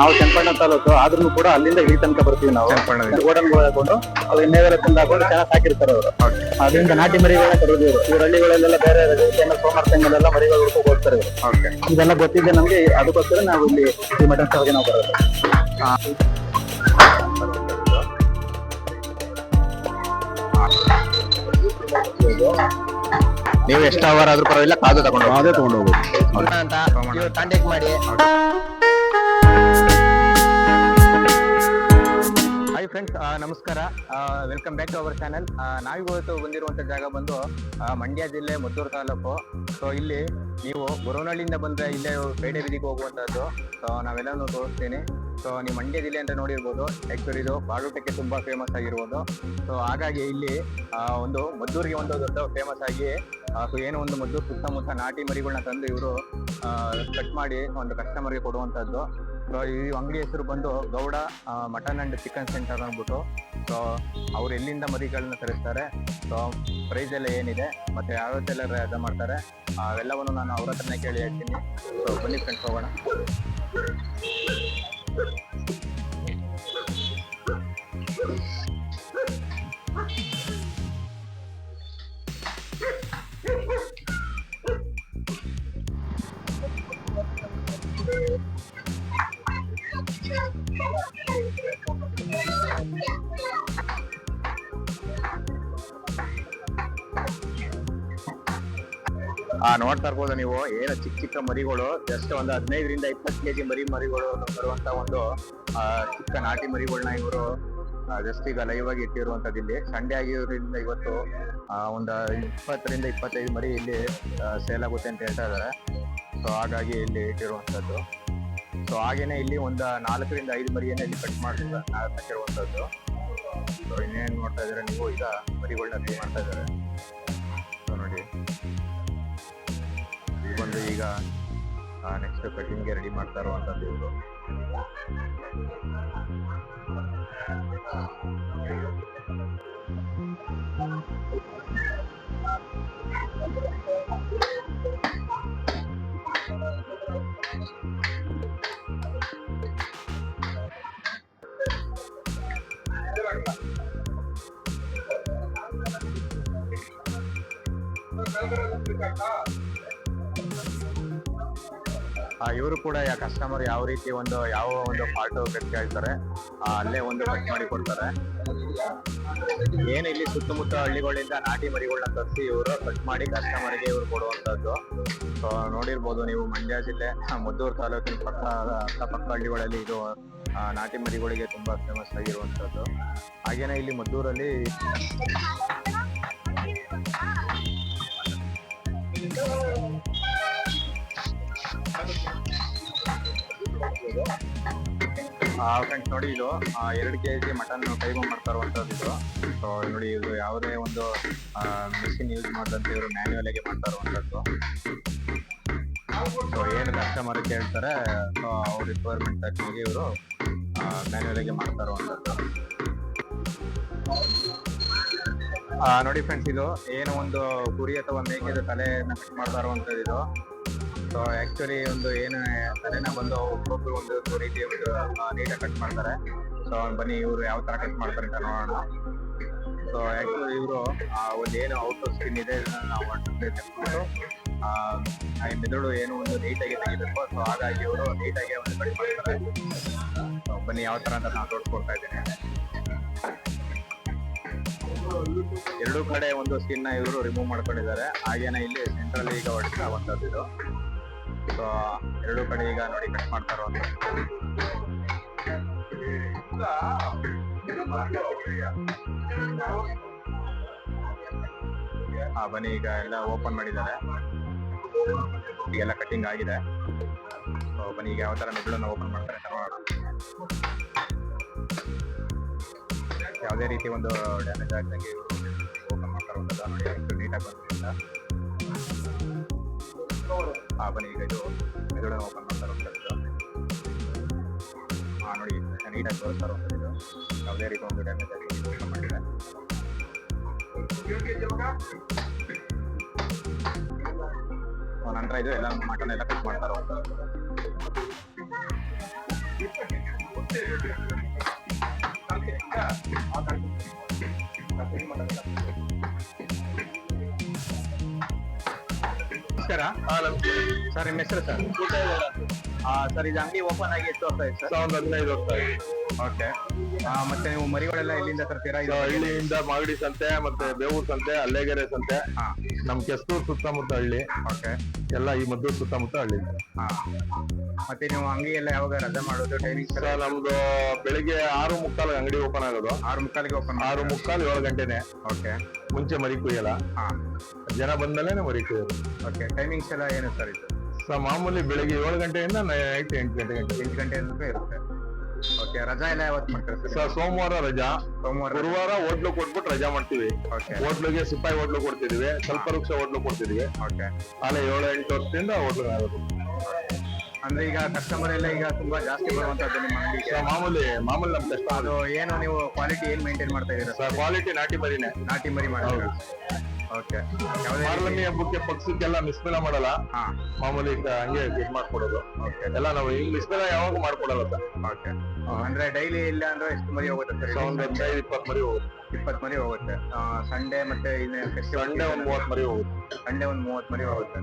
ನಾವು ಚೆನ್ನಪಣ್ಣ ತಾಲೂಕು ಆದ್ರೂ ಕೂಡ ಅಲ್ಲಿಂದ ಇಲ್ಲಿ ತನಕ ಬರ್ತೀವಿ ನಾವು. ಗೋಡನ್ ಗೋಡನ್ಗಳು ಹಾಕೊಂಡು ಅವ್ರು ಎಣ್ಣೆವೆಲ್ಲ ತಂದು ಹಾಕೊಂಡು ಚೆನ್ನಾಗಿ ಹಾಕಿರ್ತಾರೆ ಅವರು. ಅದರಿಂದ ನಾಟಿ ಮರಿಗಳನ್ನ ತರೋದು ಇವರು. ಇವ್ರ ಹಳ್ಳಿಗಳಲ್ಲೆಲ್ಲ ಬೇರೆ ಏನೋ ಸೋಮವಾರ ತಿಂಗಳೆಲ್ಲ ಮರಿಗಳು ಹುಡ್ಕೊಂಡು ಹೋಗ್ತಾರೆ ಇವರು. ಓಕೆ. ಇದೆಲ್ಲ ಗೊತ್ತಿದೆ ನಮ್ಗೆ ಅದಕ್ಕೋಸ್ಕರ ನಾವು ಇಲ್ಲಿ ಈ ಮಟನ್ ನಾವು ಬರೋದು. ನೀವು ಎಷ್ಟು ಅವರ್ ಆದ್ರೂ ಪರವಾಗಿಲ್ಲ ಕಾದು ತಗೊಂಡು ಹೋಗಿ. ಅದೇ ತಗೊಂಡು ಹೋಗೋದು ಅಂತ ಕಾಂಟ್ಯಾಕ್ಟ್ ಮಾಡಿ. ಫ್ರೆಂಡ್ಸ್ ನಮಸ್ಕಾರ. Welcome back to our channel ನಾವಿವತ್ತು ಬಂದಿರುವಂಥ ಜಾಗ ಬಂದು ಮಂಡ್ಯ ಜಿಲ್ಲೆ ಮದ್ದೂರು ತಾಲೂಕು. ಸೊ ಇಲ್ಲಿ ನೀವು ಗೊರವನಹಳ್ಳಿಯಿಂದ ಬಂದರೆ ಇಲ್ಲೇ ಬೇಡೆ ಬೀದಿಗೆ ಹೋಗುವಂಥದ್ದು ಸೊ ನಾವೆಲ್ಲನೂ ತೋರಿಸ್ತೀನಿ. ಸೊ ನೀವು ಮಂಡ್ಯ ಜಿಲ್ಲೆ ಅಂತ ನೋಡಿರ್ಬೋದು. ಆ್ಯಕ್ಚುಲಿ ಇದು ಬಾಡೂಟಕ್ಕೆ ತುಂಬಾ ಫೇಮಸ್ ಆಗಿರ್ಬೋದು. ಸೊ ಹಾಗಾಗಿ ಇಲ್ಲಿ ಒಂದು ಮದ್ದೂರಿಗೆ ಒಂದು ದೊಡ್ಡ ಫೇಮಸ್ ಆಗಿ ಸೊ, ಏನೋ ಒಂದು ಮದ್ದೂರು ಸುತ್ತಮುತ್ತ ನಾಟಿ ಮರಿಗಳನ್ನ ತಂದು ಇವರು ಕಟ್ ಮಾಡಿ ಒಂದು ಕಸ್ಟಮರ್ಗೆ ಕೊಡುವಂಥದ್ದು ಈ ಅಂಗಡಿ ಹೆಸರು ಬಂದು Gowda mutton and chicken centre ಅಂದ್ಬಿಟ್ಟು. ಸೊ ಅವ್ರು ಎಲ್ಲಿಂದ ಮರಿಗಳನ್ನ ತರಿಸ್ತಾರೆ? ಸೊ ಪ್ರೈಸ್ ಎಲ್ಲ ಏನಿದೆ? ಮತ್ತೆ ಯಾವತ್ತೆಲ್ಲ ಅದ ಮಾಡ್ತಾರೆ? ಅವೆಲ್ಲವನ್ನು ನಾನು ಅವ್ರ ಹತ್ರನೇ ಕೇಳಿ ಹೇಳ್ತೀನಿ. ಸೊ ಬನ್ನಿ ಫ್ರೆಂಡ್ಸ್ ಹೋಗೋಣ. ನೋಡ್ತಾ ಇರ್ಬೋದು ನೀವು, ಏನು ಚಿಕ್ಕ ಚಿಕ್ಕ ಮರಿಗಳು ಜಸ್ಟ್ ಒಂದು ಹದಿನೈದರಿಂದ ಇಪ್ಪತ್ತು ಕೆಜಿ ಮರಿ ಮರಿಗಳು ಬರುವಂತ ಒಂದು ಚಿಕ್ಕ ನಾಟಿ ಮರಿಗಳನ್ನ ಇವರು ಜಸ್ಟ್ ಈಗ ಲೈವ್ ಆಗಿ ಇಟ್ಟಿರುವಂತದ್ದು ಇಲ್ಲಿ. ಸಂಡೆ ಆಗಿರೋದ್ರಿಂದ ಇವತ್ತು ಒಂದು ಇಪ್ಪತ್ತರಿಂದ ಇಪ್ಪತ್ತೈದು ಮರಿ ಇಲ್ಲಿ ಸೇಲ್ ಆಗುತ್ತೆ ಅಂತ ಹೇಳ್ತಾ ಇದ್ದಾರೆ. ಸೊ ಹಾಗಾಗಿ ಇಲ್ಲಿ ಇಟ್ಟಿರುವಂತದ್ದು ಸೊ ಹಾಗೇನೆ ಇಲ್ಲಿ ಒಂದು ನಾಲ್ಕರಿಂದ ಐದು ಮರಿಯನ್ನ ಇಲ್ಲಿ ಕಟ್ ನಾಲ್ಕು ಕಟ್ಟಿರುವಂತದ್ದು ಸೊ ಇನ್ನೇನು ನೋಡ್ತಾ ಇದ್ದಾರೆ ನೀವು, ಈಗ ಮರಿಗಳನ್ನ ಮಾಡ್ತಾ ಇದ್ದಾರೆ. ಬಂದು ಈಗ ನೆಕ್ಸ್ಟ್ ಕಟಿಂಗ್ಗೆ ರೆಡಿ ಮಾಡ್ತಾ ಇರುವಂತದ್ದು ಇವರು ಕೂಡ ಯಾ ಕಸ್ಟಮರ್ ಯಾವ ರೀತಿ ಒಂದು ಯಾವ ಒಂದು ಪಾರ್ಟ್ ಕಟ್ ಹೇಳ್ತಾರೆ ಅಲ್ಲೇ ಒಂದು ಕಟ್ ಮಾಡಿ ಕೊಡ್ತಾರೆ. ಏನು ಇಲ್ಲಿ ಸುತ್ತಮುತ್ತ ಹಳ್ಳಿಗಳಿಂದ ನಾಟಿ ಮರಿಗಳನ್ನ ತರಿಸಿ ಇವರು ಕಟ್ ಮಾಡಿ ಕಸ್ಟಮರ್ಗೆ ಇವರು ಕೊಡುವಂತದ್ದು ಸೊ ನೋಡಿರ್ಬೋದು ನೀವು ಮಂಡ್ಯ ಜಿಲ್ಲೆ ಮದ್ದೂರು ತಾಲೂಕಿನ ಪಕ್ಕ, ಅಕ್ಕಪಕ್ಕ ಹಳ್ಳಿಗಳಲ್ಲಿ ಇದು ನಾಟಿ ಮರಿಗಳಿಗೆ ತುಂಬಾ ಫೇಮಸ್ ಆಗಿರುವಂತದ್ದು ಹಾಗೇನೆ ಇಲ್ಲಿ ಮದ್ದೂರಲ್ಲಿ ಫ್ರೆಂಡ್ಸ್ ನೋಡಿ ಇದು ಎರಡು ಕೆ ಜಿ ಮಟನ್ ಕೈಗೊಂಡು ಮಾಡ್ತಾ ಇರುವಂತದ್ದು ಇದು. ಸೊ ನೋಡಿ ಇದು ಯಾವುದೇ ಒಂದು ಮಿಷಿನ್ ಯೂಸ್ ಮಾಡಿದಂತೆ ಇವರು ಮ್ಯಾನ್ಯುವಲ್ ಆಗಿ ಮಾಡ್ತಾ ಇರುವಂತದ್ದು ಸೊ ಏನು ಕಸ್ಟಮರ್ ಕೇಳ್ತಾರೆ ಸೊ ಅವ್ರ ರಿಕ್ವೈರ್ಮೆಂಟ್ ತಕ್ಕನಾಗಿ ಇವರು ಮ್ಯಾನ್ಯುವಲ್ ಆಗಿ ಮಾಡ್ತಾ ಇರುವಂತದ್ದು ಆ, ನೋಡಿ ಫ್ರೆಂಡ್ಸ್ ಇದು ಏನು ಒಂದು ಕುರಿ ಅಥವಾ ಮೇಕೆದ ತಲೆ ಕಟ್ ಮಾಡ್ತಾ ಇರುವಂತದ್ದು ಇದು. ಸೊ ಆಕ್ಚುಲಿ ಒಂದು ಏನು, ತಲೆನ ಬಂದು ಒಬ್ಬೊಬ್ರು ಒಂದು ರೀತಿ ಒಂದು ನೀಟಾಗಿ ಕಟ್ ಮಾಡ್ತಾರೆ. ಸೊ ಬನ್ನಿ, ಇವರು ಯಾವ ತರ ಕಟ್ ಮಾಡ್ತಾರೆ ಅಂತ ನೋಡೋಣ. ಸೊ ಆಕ್ಚುಲಿ ಇವರು ಒಂದು ಏನು ಔಟ್ ಸ್ಕಿನ್ ಇದೆ ನಾವು ಮೆದುಳು ಏನು ಒಂದು ನೀಟಾಗಿ ತೆಗಿಬೇಕು. ಸೊ ಹಾಗಾಗಿ ಇವರು ನೀಟಾಗಿ ಒಂದು ಕಟ್ ಮಾಡ್ತಾರೆ. ಸೊ ಬನ್ನಿ, ಯಾವ ತರ ಅಂತ ನಾನು ತೋರಿಸ್ಕೊಡ್ತಾ ಇದ್ದೇನೆ. ಎರಡೂ ಕಡೆ ಒಂದು ಸ್ಕಿನ್ ಇವರು ರಿಮೂವ್ ಮಾಡ್ಕೊಂಡಿದ್ದಾರೆ. ಹಾಗೇನೆ ಇಲ್ಲಿ ಸೆಂಟ್ರಲ್ ಈಗ ಹೊಡಿತಾವಂತದ್ದು ಇದು. ಸೊ ಎರಡು ಕಡೆ ಈಗ ನೋಡಿ ಕಟ್ ಮಾಡ್ತಾ ಇರುವಂತದ್ದು ಆ, ಬನ್ನಿ, ಈಗ ಎಲ್ಲ ಓಪನ್ ಮಾಡಿದ್ದಾರೆ. ಈಗೆಲ್ಲ ಕಟ್ಟಿಂಗ್ ಆಗಿದೆ. ಸೊ ಬನ್ನಿ, ಈಗ ಯಾವ ತರ ಓಪನ್ ಮಾಡ್ತಾರೆ ಯಾವುದೇ ರೀತಿ ಒಂದು ಡ್ಯಾಮೇಜ್ ಆಗದಂಗೆ ಓಪನ್ ಮಾಡ್ತಾರೆ ನೀಟಾಗಿ ಬಂದಿಲ್ಲ ಹಾ ಬನ್ನಿ ಈಗ ಇದು ಮೆದುಳನ್ನ ಓಪನ್ ಮಾಡ್ತಾ ಇರುವಂಥದ್ದು ಹಾ ನೋಡಿ ನೀಟಾಗಿ ತೋರಿಸ್ತಾ ಇರುವಂಥದ್ದು ಇದು ಯಾವುದೇ ರೀತಿ ಒಂದು ಡ್ಯಾಮೇಜ್ ಆಗಿ ಓಪನ್ ಮಾಡಿಲ್ಲ ಸೊ ನಂತರ ಇದು ಎಲ್ಲ ಮಟನ್ ಎಲ್ಲ ಕಟ್ ಮಾಡ್ತಾ ಇರುವಂಥದ್ದು ನಮಸ್ಕಾರ. ಸರ್ ನಿಮ್ಮ ಹೆಸರು ಸರ್ ಸರ್ ಇದು ಅಂಗಡಿ ಓಪನ್ ಆಗಿ ಎಷ್ಟು ವರ್ಷ ಆಯ್ತು ಸರ್ ಸಾವಿರದ ಹದಿನೈದು ವರ್ಷ ಆಗಿದೆ. ಓಕೆ ಮತ್ತೆ ನೀವು ಮರಿಗಳೆಲ್ಲ ಎಲ್ಲಿಂದ ತರ್ತೀರಾ? ಇದು ಹಳ್ಳಿಯಿಂದ ಮಾಗಡಿ ಸಂತೆ ಮತ್ತೆ ಬೇವೂರ್ ಸಂತೆ ಅಲ್ಲೇಗೆರೆ ಸಂತೆ ಹಾ. ನಮ್ ಕೆಸ್ತೂರ್ ಸುತ್ತಮುತ್ತ ಹಳ್ಳಿ. ಓಕೆ ಎಲ್ಲ ಈ ಮದ್ದೂರ್ ಸುತ್ತಮುತ್ತ ಹಳ್ಳಿ. ಹಾ. ಮತ್ತೆ ನೀವು ಅಂಗಡಿ ಎಲ್ಲ ಯಾವಾಗ ರಜೆ ಮಾಡೋದು ಟೈಮಿಂಗ್ ಸರ್ ನಮ್ದು ಬೆಳಿಗ್ಗೆ ಆರು ಮುಕ್ಕಾಲ್ ಅಂಗಡಿ ಓಪನ್ ಆಗೋದು. ಆರು ಮುಕ್ಕಾಲಿಗೆ ಓಪನ್ ಆರು ಮುಕ್ಕಾಲ್ ಏಳು ಗಂಟೆನೆ. ಓಕೆ ಮುಂಚೆ ಮರಿ ಕುಯ್ಯಲ್ಲ. ಹಾ. ಜನ ಬಂದ್ಮೇಲೆ ಮರಿ ಕುಯ್ಯೋದು. ಓಕೆ ಟೈಮಿಂಗ್ಸ್ ಎಲ್ಲ ಏನು ಸರ್ ಇದು? ಸರ್ ಮಾಮೂಲಿ ಬೆಳಿಗ್ಗೆ ಏಳು ಗಂಟೆಯಿಂದ ನೈಟ್ ಎಂಟು ಗಂಟೆ ಗಂಟೆ. ಎಂಟು ಗಂಟೆ ಇರುತ್ತೆ. ಓಕೆ ರಜಾ ಎಲ್ಲ ಯಾವತ್ತು ಮಾಡ್ತಾರೆ ಸರ್? ಸೋಮವಾರ ರಜಾ. ಸೋಮವಾರ ಗುರುವಾರ ಹೋಟ್ಲು ಕೊಟ್ಬಿಟ್ಟು ರಜಾ ಮಾಡ್ತೀವಿ. ಓಕೆ ಹೋಟ್ಲಿಗೆ ಸಿಪಾಯಿ ಹೋಟ್ಲು ಕೊಡ್ತಿದೀವಿ. ಸ್ವಲ್ಪ ವೃಕ್ಷ ಹೋಟ್ಲು ಕೊಡ್ತಿದೀವಿ. ಓಕೆ ಆಮೇಲೆ ಏಳು ಎಂಟು ವರ್ಷದಿಂದ ಹೋಟ್ಲು ಆಗೋದು ಅಂದ್ರೆ ಈಗ ಕಸ್ಟಮರ್ ಎಲ್ಲ ಈಗ ತುಂಬಾ ಜಾಸ್ತಿ ಬರುವಂತದ್ದು ನಿಮ್ಮ ಅಂಗಡಿಗೆ ಮಾಮೂಲಿ ಮಾಮೂಲಿ ನಮ್ಮ ಕಷ್ಟ ಅದು ಏನು ನೀವು ಕ್ವಾಲಿಟಿ ಏನ್ ಮೇಂಟೈನ್ ಮಾಡ್ತಾ ಇದ್ದೀರಾ? ಸರ್ ಕ್ವಾಲಿಟಿ ನಾಟಿ ಮರಿನೇ. ನಾಟಿ ಮರಿ ಮಾಡಿ ಓಕೆ ಯಾವುದೇ ಮಾರ್ಲಮಿ ಹಬ್ಬಕ್ಕೆ ಪಕ್ಷಕ್ಕೆಲ್ಲ ಮಿಸ್ಮೆಲ ಮಾಡಲ್ಲ. ಹಾ. ಮಾಮೂಲಿ ಕ- ಹಂಗೆ ಇದ್ ಮಾಡ್ಕೊಡೋದು. ಓಕೆ ಎಲ್ಲ ನಾವು ಈಗ ಮಿಸ್ಮೆಲ ಯಾವಾಗ ಮಾಡ್ಕೊಡಲ್ಲ ಸರ್. ಓಕೆ ಅಂದ್ರೆ ಡೈಲಿ ಇಲ್ಲ ಅಂದ್ರೆ ಎಷ್ಟು ಮರಿ ಹೋಗುತ್ತೆ ಸರ್? ಒಂದ್ ಹದಿನೈದು ಇಪ್ಪತ್ತು ಮರಿ ಹೋಗುತ್ತೆ. ಇಪ್ಪತ್ತು ಮರಿ ಹೋಗುತ್ತೆ. ಸಂಡೇ ಮತ್ತೆ ಸಂಡೆ ಒಂದ್ ಮೂವತ್ತು ಮರಿ ಹೋಗುತ್ತೆ. ಸಂಡೇ ಒಂದು ಮೂವತ್ತು ಮರಿ ಹೋಗುತ್ತೆ.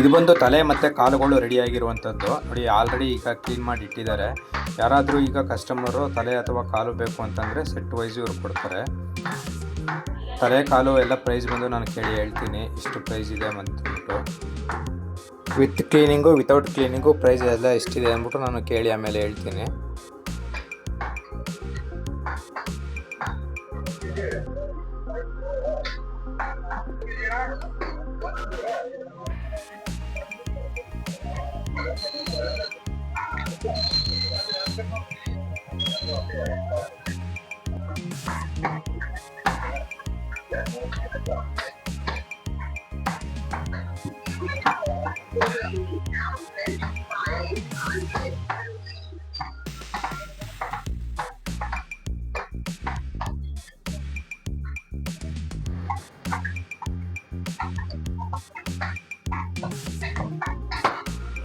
ಇದು ಬಂದು ತಲೆ ಮತ್ತು ಕಾಲುಗಳು ರೆಡಿಯಾಗಿರುವಂಥದ್ದು ನೋಡಿ ಆಲ್ರೆಡಿ ಈಗ ಕ್ಲೀನ್ ಮಾಡಿ ಇಟ್ಟಿದ್ದಾರೆ. ಯಾರಾದರೂ ಈಗ ಕಸ್ಟಮರು ತಲೆ ಅಥವಾ ಕಾಲು ಬೇಕು ಅಂತಂದರೆ ಸೆಟ್ ವೈಸ್ ಇವ್ರು ಕೊಡ್ತಾರೆ. ತಲೆ, ಕಾಲು ಎಲ್ಲ ಪ್ರೈಸ್ ಬಂದು ನಾನು ಕೇಳಿ ಹೇಳ್ತೀನಿ. ಇಷ್ಟು ಪ್ರೈಸ್ ಇದೆ ಅಂತಂದ್ಬಿಟ್ಟು with cleaning without cleaning price ಎಲ್ಲ ಎಷ್ಟಿದೆ ಅಂದ್ಬಿಟ್ಟು ನಾನು ಕೇಳಿ ಆಮೇಲೆ ಹೇಳ್ತೀನಿ.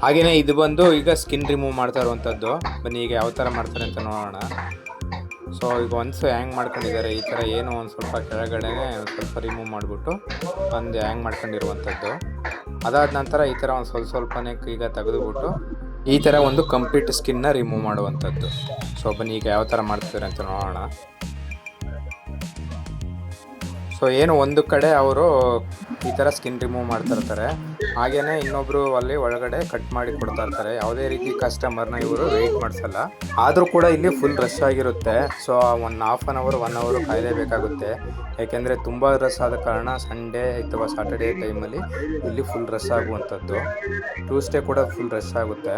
ಹಾಗೆಯೇ ಇದು ಬಂದು ಈಗ ಸ್ಕಿನ್ ರಿಮೂವ್ ಮಾಡ್ತಾ ಇರುವಂಥದ್ದು ಬನ್ನಿ, ಈಗ ಯಾವ ಥರ ಮಾಡ್ತಾರೆ ಅಂತ ನೋಡೋಣ. ಸೊ ಈಗ ಒಂದು ಹ್ಯಾಂಗ್ ಮಾಡ್ಕೊಂಡಿದ್ದಾರೆ, ಈ ಥರ ಏನು ಒಂದು ಸ್ವಲ್ಪ ಕೆಳಗಡೆ ಸ್ವಲ್ಪ ರಿಮೂವ್ ಮಾಡಿಬಿಟ್ಟು ಒಂದು ಹ್ಯಾಂಗ್ ಮಾಡ್ಕೊಂಡಿರುವಂಥದ್ದು ಅದಾದ ನಂತರ ಈ ಥರ ಒಂದು ಸ್ವಲ್ಪ ಸ್ವಲ್ಪನೇ ಈಗ ತೆಗೆದುಬಿಟ್ಟು ಈ ಥರ ಒಂದು ಕಂಪ್ಲೀಟ್ ಸ್ಕಿನ್ನ ರಿಮೂವ್ ಮಾಡುವಂಥದ್ದು. ಸೊ ಬನ್ನಿ ಈಗ ಯಾವ ಥರ ಮಾಡ್ತಿದ್ದಾರೆ ಅಂತ ನೋಡೋಣ. ಸೊ ಏನು ಒಂದು ಕಡೆ ಅವರು ಈ ಥರ ಸ್ಕಿನ್ ರಿಮೂವ್ ಮಾಡ್ತಾ ಇರ್ತಾರೆ. ಹಾಗೇನೆ ಇನ್ನೊಬ್ರು ಅಲ್ಲಿ ಒಳಗಡೆ ಕಟ್ ಮಾಡಿ ಕೊಡ್ತಾ ಇರ್ತಾರೆ. ಯಾವುದೇ ರೀತಿ ಕಸ್ಟಮರ್ನ ಇವರು ವೆಯ್ಟ್ ಮಾಡಿಸಲ್ಲ. ಆದರೂ ಕೂಡ ಇಲ್ಲಿ ಫುಲ್ ರಶ್ ಆಗಿರುತ್ತೆ. So one half an hour one hour ಕಾಯಲೇಬೇಕಾಗುತ್ತೆ ಯಾಕೆಂದರೆ ತುಂಬ ರಶ್ ಆದ ಕಾರಣ ಸಂಡೇ ಅಥವಾ ಸಾಟರ್ಡೇ ಟೈಮಲ್ಲಿ ಇಲ್ಲಿ ಫುಲ್ ರಶ್ ಆಗುವಂಥದ್ದು. ಟ್ಯೂಸ್ಡೇ ಕೂಡ ಫುಲ್ ರಶ್ ಆಗುತ್ತೆ.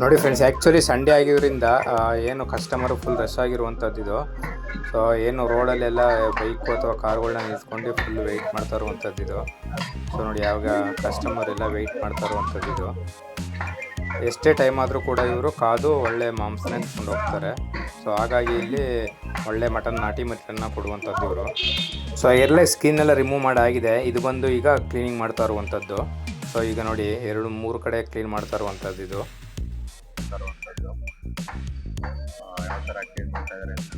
ನೋಡಿ ಫ್ರೆಂಡ್ಸ್ ಆ್ಯಕ್ಚುಲಿ ಸಂಡೇ ಆಗಿರೋದ್ರಿಂದ ಏನು ಕಸ್ಟಮರು ಫುಲ್ ರಶ್ ಆಗಿರುವಂಥದ್ದು ಇದು. ಸೊ ಏನು ರೋಡಲ್ಲೆಲ್ಲ ಬೈಕು ಅಥವಾ ಕಾರ್ಗಳನ್ನ ನಿಂತ್ಕೊಂಡು ಫುಲ್ ವೆಯ್ಟ್ ಮಾಡ್ತಾ ಇರುವಂಥದ್ದು ಇದು. ಸೊ ನೋಡಿ ಯಾವಾಗ ಕಸ್ಟಮರ್ ಎಲ್ಲ ವೆಯ್ಟ್ ಮಾಡ್ತಾ ಇರುವಂಥದ್ದು ಇದು. ಎಷ್ಟೇ ಟೈಮ್ ಆದರೂ ಕೂಡ ಇವರು ಕಾದು ಒಳ್ಳೆ ಮಾಂಸನೇ ತಗೊಂಡು ಹೋಗ್ತಾರೆ. ಸೊ ಹಾಗಾಗಿ ಇಲ್ಲಿ ಒಳ್ಳೆ ಮಟನ್ ನಾಟಿ ಮಟನ್ನ ಕೊಡುವಂಥದ್ದು ಇವರು. ಸೊ ಎಲ್ಲ ಸ್ಕಿನ್ ಎಲ್ಲ ರಿಮೂವ್ ಮಾಡಾಗಿದೆ. ಇದು ಬಂದು ಈಗ ಕ್ಲೀನಿಂಗ್ ಮಾಡ್ತಾ ಇರುವಂಥದ್ದು ಸೊ ಈಗ ನೋಡಿ ಎರಡು ಮೂರು ಕಡೆ ಕ್ಲೀನ್ ಮಾಡ್ತಾ ಇರುವಂಥದ್ದು ಇದು. ತರುವಂಥದ್ದು. ಯಾವ ಥರ ಕೇಸ್ ಮಾಡ್ತಾ ಇದ್ದಾರೆ ಅಂತ.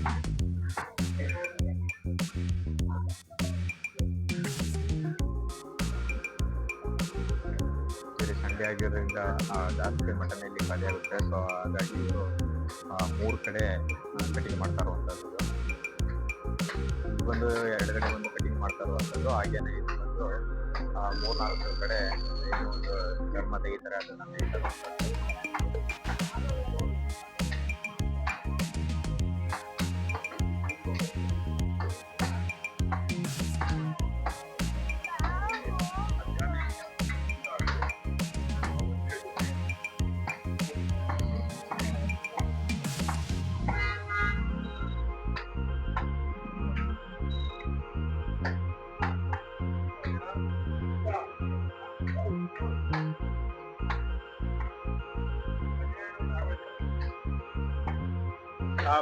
ಸಂಡೆ ಆಗಿರೋದ್ರಿಂದ ಜಾಸ್ತಿ ಮಟನ್ ಇಲ್ಲಿ ಖಾಲಿ ಆಗುತ್ತೆ. ಸೊ ಹಾಗಾಗಿ ಇದು ಮೂರು ಕಡೆ ಕಟಿಂಗ್ ಮಾಡ್ತಾ ಇರುವಂಥದ್ದು. ಬಂದು ಎರಡು ಕಡೆ ಬಂದು ಕಟಿಂಗ್ ಮಾಡ್ತಾ ಇರುವಂಥದ್ದು. ಹಾಗೇನೆ ಇದು ಬಂದು ಮೂರ್ನಾಲ್ಕು ಕಡೆ ಒಂದು ಚರ್ಮ ತೆಗಿತಾರೆ, ಅದನ್ನ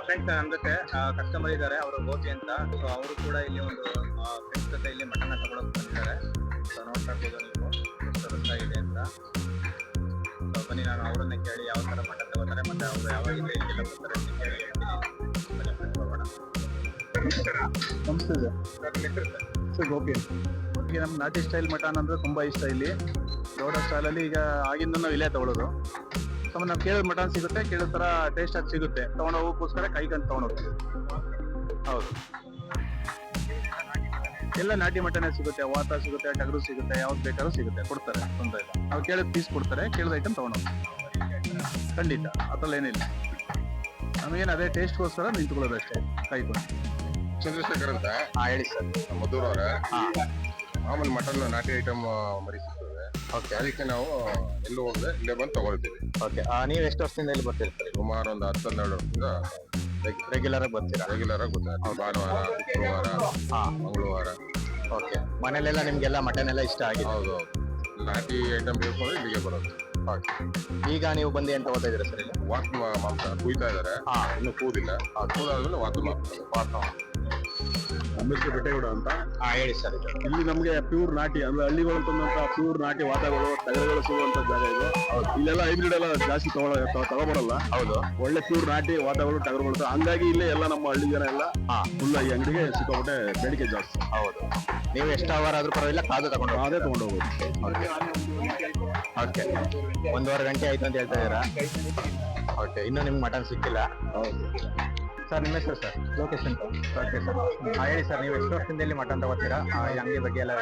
ಫ್ರೆಂಡ್ಸ್ ನನ್ನ ಜೊತೆ ಕಸ್ಟಮರ್ ಇದ್ದಾರೆ ಅವರು ಗೋಪಿ ಅಂತ. ಸೊ ಅವರು ಕೂಡ ಇಲ್ಲಿ ಒಂದು ಫ್ರೆಂಡ್ಸ್ ಜೊತೆ ಇಲ್ಲಿ ಮಟನ್ ತಗೊಳಕ್ ಬಂದಿದ್ದಾರೆ. ಸೊ ನೋಡ್ತಾ ಇರ್ಬೋದು ನೀವು ಎಷ್ಟು ಇದೆ ಅಂತ. ಸೊ ಬನ್ನಿ ನಾನು ಅವರನ್ನೇ ಕೇಳಿ ಯಾವ ಥರ ಮಟನ್ ತಗೋತಾರೆ ಮತ್ತೆ ಅವರು ಯಾವಾಗ ಇಲ್ಲಿ ಎಲ್ಲ ಬರ್ತಾರೆ ಅಂತ ಕೇಳಿ ಹೇಳ್ತೀನಿ. ಬನ್ನಿ ಹೋಗೋಣ. ನಮಸ್ತೆ ಸರ್. ಸರ್, ಗೋಪಿ. ಈಗ ನಮ್ಮ ನಾಟಿ ಸ್ಟೈಲ್ ಮಟನ್ ಅಂದ್ರೆ ತುಂಬಾ ಇಷ್ಟ ಇಲ್ಲಿ. ರೋಡ ಸ್ಟೈಲಲ್ಲಿ ಈಗ ಆಗಿಂದ ನಾವು ಇಲ್ಲೇ ತಗೊಳ್ಳೋದು ಸೊ ನಾವು ಕೇಳಿದ ಮಟನ್ ಸಿಗುತ್ತೆ ಕೇಳಿದ ಥರ ಟೇಸ್ಟ್ ಅದು ಸಿಗುತ್ತೆ. ತೊಗೊಂಡೋಗೋಕ್ಕೋಸ್ಕರ ಕೈಗಂತ ತೊಗೊಂಡೋಗ್ತೀವಿ ಹೌದು. ಎಲ್ಲ ನಾಟಿ ಮಟನ್ ಸಿಗುತ್ತೆ ವಾತ ಸಿಗುತ್ತೆ ಟಗರು ಸಿಗುತ್ತೆ ಯಾವ್ದು ಬೇಕಾದ್ರೂ ಸಿಗುತ್ತೆ ಕೊಡ್ತಾರೆ ತೊಂದರೆ ಇಲ್ಲ. ನಾವು ಕೇಳಿದ ಪೀಸ್ ಕೊಡ್ತಾರೆ ಕೇಳಿದ ಐಟಮ್ ತೊಗೊಂಡೋಗ್ತೀವಿ ಖಂಡಿತ ಅದ್ರಲ್ಲಿ ಏನಿಲ್ಲ. ನಮಗೇನು ಅದೇ ಟೇಸ್ಟ್ಗೋಸ್ಕರ ನಿಂತ್ಕೊಳ್ಳೋದು ಅಷ್ಟೇ ಕೈಕೊಂಡು ಚಂದ್ರಶೇಖರ್ ಅಂತ? ಹಾ ಹೇಳಿ ಸರ್. ಮಧುರ್ ಅವರ ಹಾ. ಮಾಮೂಲಿ ಮಟನ್ ನಾಟಿ ಐಟಮ್ ಮರಿ ಸಿಗ್ತದೆ ಓಕೆ ಅದಕ್ಕೆ ನಾವು ಎಲ್ಲೂ ಹೋದ್ರೆ ಇಲ್ಲೇ ಬಂದು ತಗೊಳ್ತೀವಿ. ಓಕೆ ನೀವು ಎಷ್ಟು ವರ್ಷದಿಂದ ಇಲ್ಲಿ ಬರ್ತಿರ್ತೀರಿ? ಸುಮಾರು ಒಂದು ಹತ್ತು ಹನ್ನೆರಡು ವರ್ಷದಿಂದ ರೆಗ್ಯುಲರ್ ಆಗಿ ಬರ್ತೀರಾ? ರೆಗ್ಯುಲರ್ ಆಗಿ ಬರ್ತೀರಾ ಭಾನುವಾರ ಶುಕ್ರವಾರ ಮಂಗಳವಾರ. ಓಕೆ ಮನೆಯಲ್ಲೆಲ್ಲ ನಿಮ್ಗೆಲ್ಲ ಮಟನ್ ಎಲ್ಲ ಇಷ್ಟ ಆಗಿದೆ? ಹೌದು. ನಾಟಿ ಐಟಮ್ ಬೇಕು ಅಂದ್ರೆ ಇಲ್ಲಿಗೆ ಬರೋದು. ಈಗ ನೀವು ಬಂದು ಎಂತ ಓದ್ತಾ ಇದ್ದೀರಾ ಸರ್ ವಾಕ್ ವಾತ್ ಮಾಂಸ ಕುಯ್ತಾ ಇದಾರೆ. ಹಾ. ಇನ್ನು ಕೂದಿಲ್ಲ. ಕೂದಾದ್ಮೇಲೆ ವಾತ್ ಮಾಂಸ ಅಂಬೇಡ್ಕರ್ ಬೆಟ್ಟಗೌಡ ಅಂತ. ಹಾ ಹೇಳಿ ಸರ್ ಇಲ್ಲಿ ನಮಗೆ ಪ್ಯೂರ್ ನಾಟಿ ಅಂದ್ರೆ ಹಳ್ಳಿಗಳು ತಂದಂತ ಪ್ಯೂರ್ ನಾಟಿ ವಾತಾವರಣ ಟಗರುಗಳು ಸಿಗುವಂತ ಜಾಗ ಇದು. ಇಲ್ಲೆಲ್ಲ ಹೈಬ್ರಿಡ್ ಎಲ್ಲ ಜಾಸ್ತಿ ತಗೊಳ ತ- ತಗೊಬರಲ್ಲ. ಹೌದು. ಒಳ್ಳೆ ಪ್ಯೂರ್ ನಾಟಿ ವಾತಾವರಣ ಟಗರುಗಳು ಹಂಗಾಗಿ ಇಲ್ಲೇ ಎಲ್ಲ ನಮ್ಮ ಹಳ್ಳಿ ಜನ ಎಲ್ಲ. ಫುಲ್ ಈ ಅಂಗಡಿಗೆ ಸಿಕ್ಕಾಬಿಟ್ಟೆ ಬೇಡಿಕೆ ಜಾಸ್ತಿ. ಹೌದು. ನೀವು ಎಷ್ಟು ಅವರ್ ಆದ್ರೂ ಪರವಾಗಿಲ್ಲ ಕಾದು ತಗೊಂಡು ಅದೇ ತಗೊಂಡು ಹೋಗೋದು ಓಕೆ ಒಂದೂವರೆ ಗಂಟೆ ಆಯ್ತು ಅಂತ ಹೇಳ್ತಾ ಇದ್ದೀರಾ? ಓಕೆ ಇನ್ನೂ ನಿಮ್ಗೆ ಮಟನ್ ಸಿಕ್ಕಿಲ್ಲ? ಸರ್ ನಿಮ್ಮ ಹೆಸರು ಸರ್? ಲೊಕೇಶನ್ ಓಕೆ ಸರ್ ಹಾಂ ಹೇಳಿ ಸರ್ ನೀವು ಎಷ್ಟು ವರ್ಷದಿಂದ ಇಲ್ಲಿ ಮಟನ್ ತಗೋತೀರಾ ಈ ಅಂಗಡಿ ಬಗ್ಗೆ ಎಲ್ಲ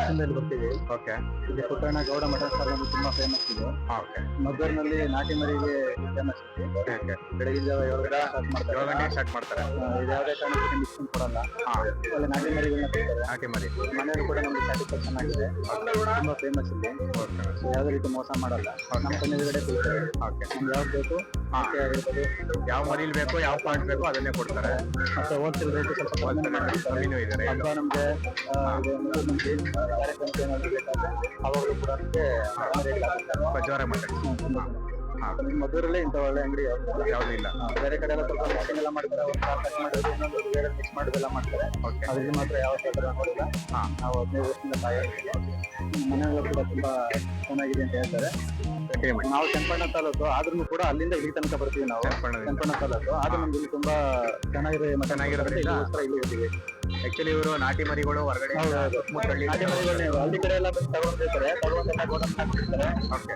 ಹದಿನೈದು ಬರ್ತೀವಿ. ಓಕೆ. ಇಲ್ಲಿ ಪುಟ್ಟಣ್ಣ ಗೌಡ ಮಟನ್ ಸರ್ ನಮ್ಗೆ ತುಂಬಾ ಫೇಮಸ್ ಇದೆ. ಓಕೆ. ಮದ್ದೂರಿನಲ್ಲಿ ನಾಟಿ ಮರಿಗೆ ಫೇಮಸ್ ಇದೆ. ಓಕೆ ಬೆಳಗಿನ ಜಾವ ಏಳು ಗಂಟೆ ಸ್ಟಾರ್ಟ್ ಮಾಡ್ತಾರೆ. ಏಳು ಗಂಟೆಗೆ ಸ್ಟಾರ್ಟ್ ಮಾಡ್ತಾರೆ. ಆ, ಇದು ಯಾವುದೇ ಕಾರಣಕ್ಕೆ ಡಿಸ್ಕೌಂಟ್ ಕೊಡಲ್ಲ. ಹಾಂ. ಒಳ್ಳೆ ನಾಟಿ ಮರಿಗಳನ್ನ ಕೊಡ್ತಾರೆ. ನಾಟಿ ಮರಿ. ಮನೆಯಲ್ಲೂ ಕೂಡ ನಮಗೆ ಸ್ಯಾಟಿಸ್ಫ್ಯಾಕ್ಷನ್ ಆಗಿದೆ ತುಂಬಾ ಫೇಮಸ್ ಇದೆ. ಓಕೆ. ಯಾವುದೇ ರೀತಿ ಮೋಸ ಮಾಡಲ್ಲ. ನಮ್ಮ ಕಣ್ಣೆದುರುಗಡೆ ಕೊಡ್ತಾರೆ ಓಕೆ. ನಮ್ಗೆ ಯಾವ್ದು ಬೇಕು. ಯಾವ ಮರಿಲ್ ಬೇಕು ಯಾವ ಪಾರ್ಟ್ ಬೇಕು ಅದನ್ನೇ ಕೊಡ್ತಾರೆ. ಮತ್ತೆ ಹೋಲ್ಸೇಲ್ ರೇಟ್ ಸ್ವಲ್ಪ ಹೋಲ್ಸೇಲ್ ಕಮ್ಮಿನೂ ಇದೆ rate. ಹಬ್ಬ ನಮ್ಗೆ ಕಾರ್ಯಕ್ರಮಕ್ಕೆ ಏನಾದ್ರು ಬೇಕಾದ್ರೆ ಅವಾಗಲೂ ಕೂಡ ನಮಗೆ ಕಡಿಮೆ ಜ್ವರ ಮಾಡ್ತಾರೆ. ಬಜ್ವಾರ ಜನ. ಹಾ. ಇಂಥ ಒಳ್ಳೆ ಅಂಗಡಿ ಯಾವ್ದು? ಇಲ್ಲ. ಬೇರೆ ಕಡೆ ಎಲ್ಲ ಸ್ವಲ್ಪ ಮಿಕ್ಸಿಂಗ್ ಎಲ್ಲ ಮಾಡ್ತಾರೆ. ಒಂದು ಕಾರ್ ಕಟ್ ಮಾಡೋದು ಇನ್ನೊಂದು ಬೇರೆ ಮಿಕ್ಸ್ ಮಾಡೋದೆಲ್ಲ ಮಾಡ್ತಾರೆ. ಅದ್ರಲ್ಲಿ ಮಾತ್ರ ಯಾವ ಥರ ನೋಡಿಲ್ಲ. ನಾವು ಹದಿನೈದು ವರ್ಷದಿಂದ ಕಾಯಿದ್ದೀವಿ ಮನೆಯಲ್ಲೂ ಕೂಡ ತುಂಬಾ ಚೆನ್ನಾಗಿದೆ ಅಂತ ಹೇಳ್ತಾರೆ. ಗಟ್ಟಿ ಮಾಡಿ. ನಾವು ಕೆಂಪಣ್ಣ ತಾಲೂಕು ಆದ್ರೂ ಕೂಡ ಅಲ್ಲಿಂದ ಇಲ್ಲಿ ತನಕ ಬರ್ತೀವಿ ನಾವು. ಕೆಂಪಣ್ಣ ತಾಲೂಕು. ಆದ್ರೂ ನಮ್ಗೆ ಇಲ್ಲಿ ತುಂಬಾ ಚೆನ್ನಾಗಿರೋ ಮತ್ತೆ ಚೆನ್ನಾಗಿರೋದ್ರಿಂದ ಇಲ್ಲಿ ಇರ್ತೀವಿ ಆಕ್ಚುಲಿ ಇವರು ನಾಟಿ ಮರಿಗಳು ಹೊರಗಡೆ ಹಳ್ಳಿ ನಾಟಿ ಮರಿಗಳು ಹಳ್ಳಿ ಕಡೆ ಎಲ್ಲ ತಗೊಂಡಿರ್ತಾರೆ ತಗೊಂಡೆಲ್ಲ ಗೋಡನ್ ಹಾಕೊಂಡಿರ್ತಾರೆ.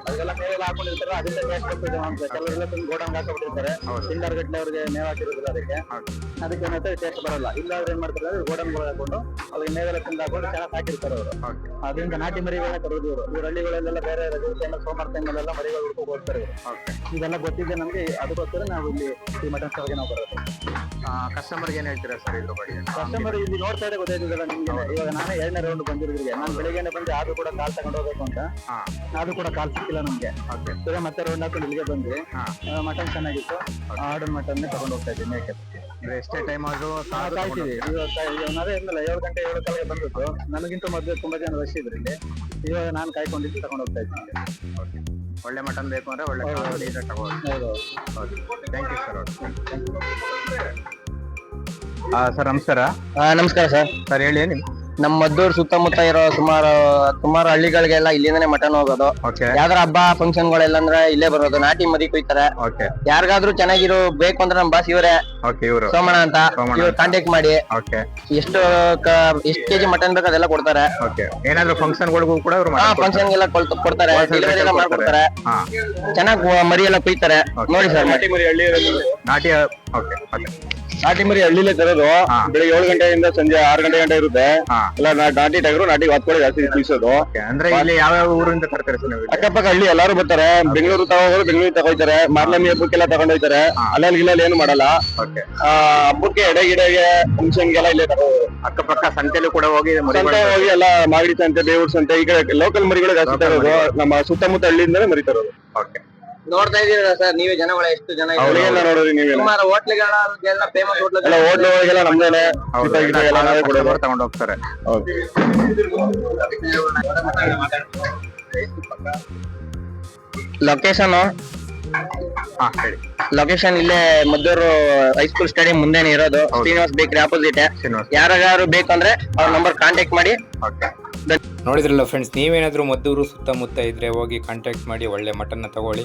ಅದೆಲ್ಲ ಮೇವೆಲ್ಲ ಹಾಕೊಂಡಿರ್ತಾರೆ. ಅದರಿಂದ ವೇಸ್ಟ್ ಬರ್ತಿದೆ ಅಂತ ಕೆಲವರೆಲ್ಲ ತುಂಬ ಗೋಡನ್ ಹಾಕೊಂಡಿರ್ತಾರೆ. ತಿಂಗಾರ್ ಗಟ್ಟಲೆ ಅವ್ರಿಗೆ ಮೇವ್ ಹಾಕಿರೋದಿಲ್ಲ ಅದಕ್ಕೆ. ಅದಕ್ಕೆ ಮತ್ತೆ ಟೇಸ್ಟ್ ಬರಲ್ಲ. ಇಲ್ಲ ಅವ್ರು ಏನ್ ಮಾಡ್ತಾರೆ ಅಂದ್ರೆ ಗೋಡನ್ ಹಾಕೊಂಡು ಅವ್ರಿಗೆ ಮೇವೆಲ್ಲ ತಿಂದು ಹಾಕೊಂಡು ಚೆನ್ನಾಗಿ ಹಾಕಿರ್ತಾರೆ ಅವರು. ಅದರಿಂದ ನಾಟಿ ಮರಿಗಳನ್ನ ತರೋದು ಇವರು. ಇವ್ರ ಹಳ್ಳಿಗಳಲ್ಲೆಲ್ಲ ಬೇರೆ ಟೈಮಲ್ಲಿ ಸೋಮವಾರ ಟೈಮಲ್ಲೆಲ್ಲ ಮರಿಗಳು ಹುಡ್ಕೊಂಡು ಹೋಗ್ತಾರೆ ಇವರು ಇದೆಲ್ಲ ಗೊತ್ತಿದೆ ನಮ್ಗೆ ಅದಕ್ಕೋಸ್ಕರ ನಾವು ಇಲ್ಲಿ ಈ ಮಟನ್ ಸ್ಟಾಲ್ಗೆ ನಾವು ಬರೋದು. ಕಸ್ಟಮರ್ಗೆ ಏನ್ ಹೇಳ್ತೀರಾ ಸರ್ ಇದ್ರ ಬಗ್ಗೆ? ಕಸ್ಟಮರ್ ಇಲ್ಲಿ ನೋಡ್ತಾ ಇದೆ ಗೊತ್ತಾಯ್ತದಲ್ಲ ನಿಮ್ಗೆ. ಇವಾಗ ನಾನೇ ಎರಡನೇ ರೌಂಡ್ ಬಂದಿರೋದ್ರಿಗೆ. ನಾನು ಬೆಳಿಗ್ಗೆನೆ ಬಂದು ಅದು ಕೂಡ ಕಾಲ್ ತಗೊಂಡು ಹೋಗ್ಬೇಕು ಅಂತ. ಅದು ಕೂಡ ಕಾಲ್ ಸಿಕ್ಕಿಲ್ಲ ನಮ್ಗೆ. ಸರಿ ಮತ್ತೆ ರೌಂಡ್ ಹಾಕೊಂಡು ಇಲ್ಲಿಗೆ ಬಂದ್ವಿ. ಮಟನ್ ಚೆನ್ನಾಗಿತ್ತು. ಆರ್ಡರ್ ಮಟನ್ ತಗೊಂಡು ಹೋಗ್ತಾ ಇದ್ದೀನಿ. ಮೇಕೆ ಎಷ್ಟೇ ಟೈಮ್ ಆದ್ರೂ ಅದೇ ಇರಲಿಲ್ಲ ಏಳು ಗಂಟೆ ಏಳು ಕಾಲಿಗೆ ಬಂದಿತ್ತು ನನಗಿಂತ ಮೊದಲು ತುಂಬಾ ಜನ ರಶ್ ಇದ್ರು ಇಲ್ಲಿ. ಇವಾಗ ನಾನು ಕಾಯ್ಕೊಂಡಿದ್ದು ತಗೊಂಡು ಹೋಗ್ತಾ ಇದ್ದೀನಿ. ಒಳ್ಳೆ ಮಟನ್ ಬೇಕು ಅಂದ್ರೆ ಒಳ್ಳೆ ತಗೋಬೋದು ಹೌದು ಥ್ಯಾಂಕ್ ಯು ಸರ್ ಸರ್ ನಮಸ್ಕಾರ. ನಮಸ್ಕಾರ ಸರ್ ಸರ್ ಹೇಳಿ ನಿಮ್ ನಮ್ಮ ಮದ್ದೂರ್ ಸುತ್ತಮುತ್ತ ಇರೋ ಸುಮಾರು ಸುಮಾರು ಹಳ್ಳಿಗಳಿಗೆಲ್ಲ ಇಲ್ಲಿಂದಾನೆ ಮಟನ್ ಹೋಗೋದು. ಓಕೆ ಯಾವ್ದಾರ ಹಬ್ಬ ಫಂಕ್ಷನ್ ಗಳೆಲ್ಲ ಇಲ್ಲೇ ಬರೋದು. ನಾಟಿ ಮದಿ ಕುಯ್ತಾರೆ. ಓಕೆ ಯಾರಿಗಾದ್ರೂ ಚೆನ್ನಾಗಿರೋ ಬೇಕು ಅಂದ್ರೆ ನಮ್ ಬಾಸ್ ಇವರೇ. ಓಕೆ ಇವರು. ಸೋಮಣ್ಣ ಅಂತ. ಸೋಮಣ್ಣ ಇವ್ರು ಅಂತ. ಕಾಂಟ್ಯಾಕ್ಟ್ ಮಾಡಿ. ಓಕೆ ಎಷ್ಟು ಕ- ಎಷ್ಟು ಕೆಜಿ ಮಟನ್ ಬೇಕು ಅದೆಲ್ಲ ಕೊಡ್ತಾರೆ. ಓಕೆ ಏನಾದ್ರು ಫಂಕ್ಷನ್ಗಳಿಗೂ ಕೂಡ ಇವರು ಹಾ ಫಂಕ್ಷನ್ ಎಲ್ಲ ಕೊಡ್- ಕೊಡ್ತಾರೆ. ಡೆಲಿವರಿ ಎಲ್ಲ ಮಾಡ್ಕೊಡ್ತಾರೆ. ಹಾ. ಚೆನ್ನಾಗಿ ಮರಿ ಎಲ್ಲ ಕುಯ್ತಾರೆ ನೋಡಿ ಸರ್ ನಾಟಿ ಮರಿ ಹಳ್ಳಿ ನಾಟಿ ಓಕೆ ಓಕೆ ನಾಟಿ ಮರಿ ಹಳ್ಳಿಲೇ ತರೋದು. ಬೆಳಿಗ್ಗೆ ಏಳು ಗಂಟೆಯಿಂದ ಸಂಜೆ ಆರು ಗಂಟೆ ಗಂಟೆ ಇರುತ್ತೆ. ಎಲ್ಲ ನಾ- ನಾಟಿ ಟಗರು ನಾಟಿ ಹತ್ಕೊಳ್ಳಿ ಜಾಸ್ತಿ ತಿಳಿಸೋದು ಅಂದ್ರೆ ಇಲ್ಲಿ ಯಾವ ಯಾವ ಊರಿಂದ ತರ್ತಾರೆ ಸರ್ ನೀವು ಅಕ್ಕಪಕ್ಕ ಹಳ್ಳಿ ಎಲ್ಲಾರು ಬರ್ತಾರೆ. ಬೆಂಗಳೂರು ತಗೋರು ಬೆಂಗಳೂರು ತಗೋತಾರೆ ಮಾರ್ನಮಿ ಹಬ್ಬಕ್ಕೆಲ್ಲ ತಗೊಂಡೋಯ್ತಾರೆ ಹಾ. ಅಲ್ಲಲ್ಲಿ ಗಿಲ್ಲಲ್ಲಿ ಏನು ಮಾಡಲ್ಲ. ಹಬ್ಬಕ್ಕೆ ಎಡೆ ಗಿಡೆಗೆ ಫಂಕ್ಷನ್ಗೆಲ್ಲ ಇಲ್ಲೇ ತಗೋದು ಅಕ್ಕಪಕ್ಕ ಸಂತೆಲೂ ಕೂಡ ಹೋಗಿ ಸಂತೆ ಹೋಗಿ ಎಲ್ಲ ಮಾಗಡಿ ಸಂತೆ ಬೇವೂರ್ ಸಂತೆ ಈ ಕಡೆ ಲೋಕಲ್ ಮರಿಗಳು ಜಾಸ್ತಿ ತರೋದು. ನಮ್ಮ ಸುತ್ತಮುತ್ತ ಹಳ್ಳಿಯಿಂದಲೇ ಮರಿ ತರೋದು. ಓಕೆ ನೋಡ್ತಾ ಇದೀರಲ್ಲ ಸರ್ ನೀವೇ ಜನಗಳ ಎಷ್ಟು ಜನ ಇದ್ದಾರೆ. ಅವಳಿಗೆಲ್ಲ ನೋಡೋರಿ ನೀವೆಲ್ಲ ಸುಮಾರು ಹೋಟ್ಲಿಗೆಲ್ಲ ಫೇಮಸ್ ಹೋಟ್ಲ್ ನಮ್ದೇನೆ ಎಲ್ಲ ನಾವೇ ಕೊಡೋದು ತಗೊಂಡು ಹೋಗ್ತಾರೆ. ಲೊಕೇಶನ್ ಲೊಕೇಶನ್ ಇಲ್ಲೇ ಮದ್ದೂರು ಹೈಸ್ಕೂಲ್ ಸ್ಟೇಡಿಯಂ ಮುಂದೆನೆ ಇರೋದು. ಶ್ರೀನಿವಾಸ್ ಬೇಕ್ರಿ ಆಪೋಸಿಟ್ ಯಾರು ಬೇಕು ಬೇಕಂದ್ರೆ ಅವ್ರ ನಂಬರ್ ಕಾಂಟ್ಯಾಕ್ಟ್ ಮಾಡಿ. ಓಕೆ. ನೋಡಿದ್ರಲ್ಲ ಫ್ರೆಂಡ್ಸ್ ನೀವೇನಾದರೂ ಮದ್ದೂರು ಸುತ್ತಮುತ್ತ ಇದ್ದರೆ ಹೋಗಿ ಕಾಂಟ್ಯಾಕ್ಟ್ ಮಾಡಿ, ಒಳ್ಳೆ ಮಟನ್ನ ತಗೊಳ್ಳಿ.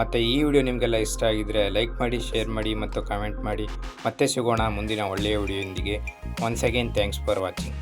ಮತ್ತು ಈ ವಿಡಿಯೋ ನಿಮಗೆಲ್ಲ ಇಷ್ಟ ಆಗಿದ್ರೆ ಲೈಕ್ ಮಾಡಿ ಶೇರ್ ಮಾಡಿ ಮತ್ತು ಕಮೆಂಟ್ ಮಾಡಿ. ಮತ್ತೆ ಸಿಗೋಣ ಮುಂದಿನ ಒಳ್ಳೆಯ ವಿಡಿಯೋದೊಂದಿಗೆ once again thanks for watching